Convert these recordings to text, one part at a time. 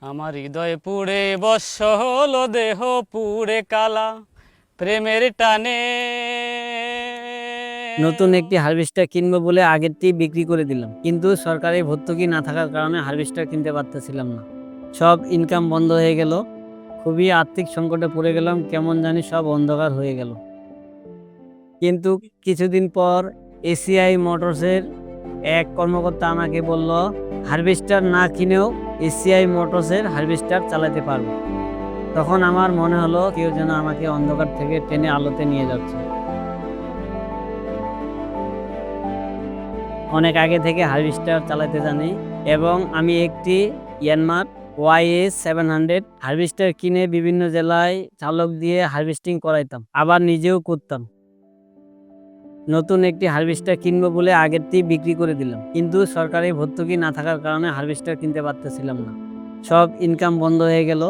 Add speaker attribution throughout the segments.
Speaker 1: আমার হৃদয় পুড়ে বর্ষ হলো দেহ পুড়ে কালা, প্রেমের টানে।
Speaker 2: নতুন একটি হারভেস্টার কিনবো বলে আগেরটি বিক্রি করে দিলাম। কিন্তু সরকারি ভর্তুকি না থাকার কারণে হারভেস্টার কিনতে পারতেছিলাম না। সব ইনকাম বন্ধ হয়ে গেল। খুবই আর্থিক সংকটে পড়ে গেলাম। কেমন জানি সব অন্ধকার হয়ে গেল। কিন্তু কিছুদিন পর এসিআই মোটরসের এক কর্মকর্তা আমাকে বলল, হারভেস্টার না কিনেও এসিআই মোটরসের হারভেস্টার চালাতে পারব। তখন আমার মনে হলো কেউ যেন আমাকে অন্ধকার থেকে টেনে আলোতে নিয়ে যাচ্ছে। অনেক আগে থেকে হারভেস্টার চালাতে জানি এবং আমি একটি Yanmar YS seven hundred harvester কিনে বিভিন্ন জেলায় চালক দিয়ে হারভেস্টিং করাইতাম, আবার নিজেও করতাম। নতুন একটি হারভেস্টার কিনবো বলে আগেরটি বিক্রি করে দিলাম। কিন্তু সরকারি ভর্তুকি না থাকার কারণে হারভেস্টার কিনতে পারতেছিলাম না। সব ইনকাম বন্ধ হয়ে গেল।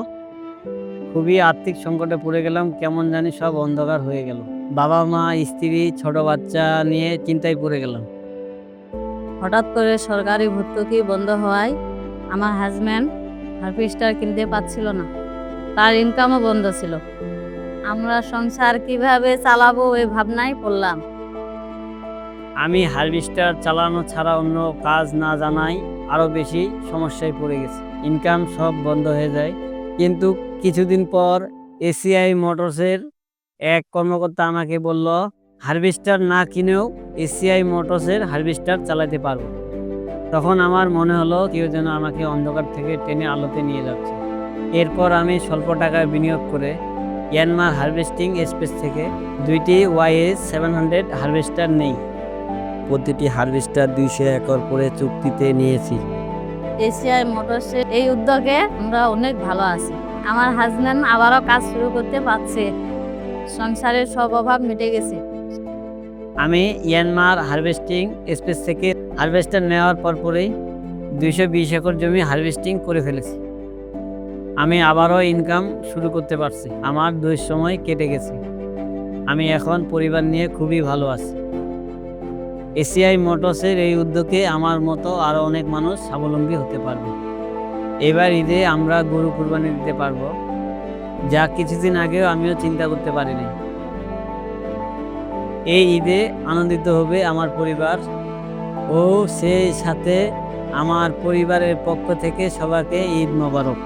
Speaker 2: খুবই আর্থিক সংকটে পড়ে গেলাম, কেমন জানি সব অন্ধকার হয়ে গেল। বাবা মা, স্ত্রী, ছোট বাচ্চা নিয়ে চিন্তায় পড়ে গেলাম।
Speaker 3: হঠাৎ করে সরকারি ভর্তুকি বন্ধ হওয়ায় আমার হাজব্যান্ড হারভেস্টার কিনতে পারছিল না। তার ইনকামও বন্ধ ছিল। আমরা সংসার কীভাবে চালাবো ওই ভাবনায় পড়লাম।
Speaker 2: আমি হারভেস্টার চালানো ছাড়া অন্য কাজ না জানাই আরও বেশি সমস্যায় পড়ে গেছে। ইনকাম সব বন্ধ হয়ে যায়। কিন্তু কিছুদিন পর এসিআই মোটরসের এক কর্মকর্তা আমাকে বলল, হারভেস্টার না কিনেও এসিআই মোটরসের হারভেস্টার চালাতে পারব। তখন আমার মনে হলো কেউ যেন আমাকে অন্ধকার থেকে টেনে আলোতে নিয়ে যাচ্ছে। এরপর আমি স্বল্প টাকায় বিনিয়োগ করে ইয়ানমার হারভেস্টিং স্পেস থেকে দুইটি ওয়াইএস সেভেন হান্ড্রেড হারভেস্টার নেই। প্রতিটি হারভেস্টার দুইশো একর করে চুক্তিতে নিয়েছি।
Speaker 3: এশিয়ার মোটরসের এই উদ্যোগে আমরা অনেক ভালো আছি। আমার হাজব্যান্ড আবারও কাজ শুরু করতে পারছে। সংসারের সব অভাব মিটে গেছে।
Speaker 2: আমি ইয়ানমার হারভেস্টিং স্পেস থেকে হারভেস্টার নেওয়ার পর পরেই দুইশো বিশ একর জমি হারভেস্টিং করে ফেলেছি। আমি আবারও ইনকাম শুরু করতে পারছি। আমার দুই সময় কেটে গেছে। আমি এখন পরিবার নিয়ে খুবই ভালো আছি। এসিআই মোটরসের এই উদ্যোগে আমার মতো আরও অনেক মানুষ স্বাবলম্বী হতে পারবে। এবার ঈদে আমরা গরু কুরবানি দিতে পারব। যা কিছুদিন আগেও আমিও চিন্তা করতে পারিনি। এই ঈদে আনন্দিত হবে আমার পরিবার ও সেই সাথে আমার পরিবারের পক্ষ থেকে সবাইকে ঈদ মোবারক।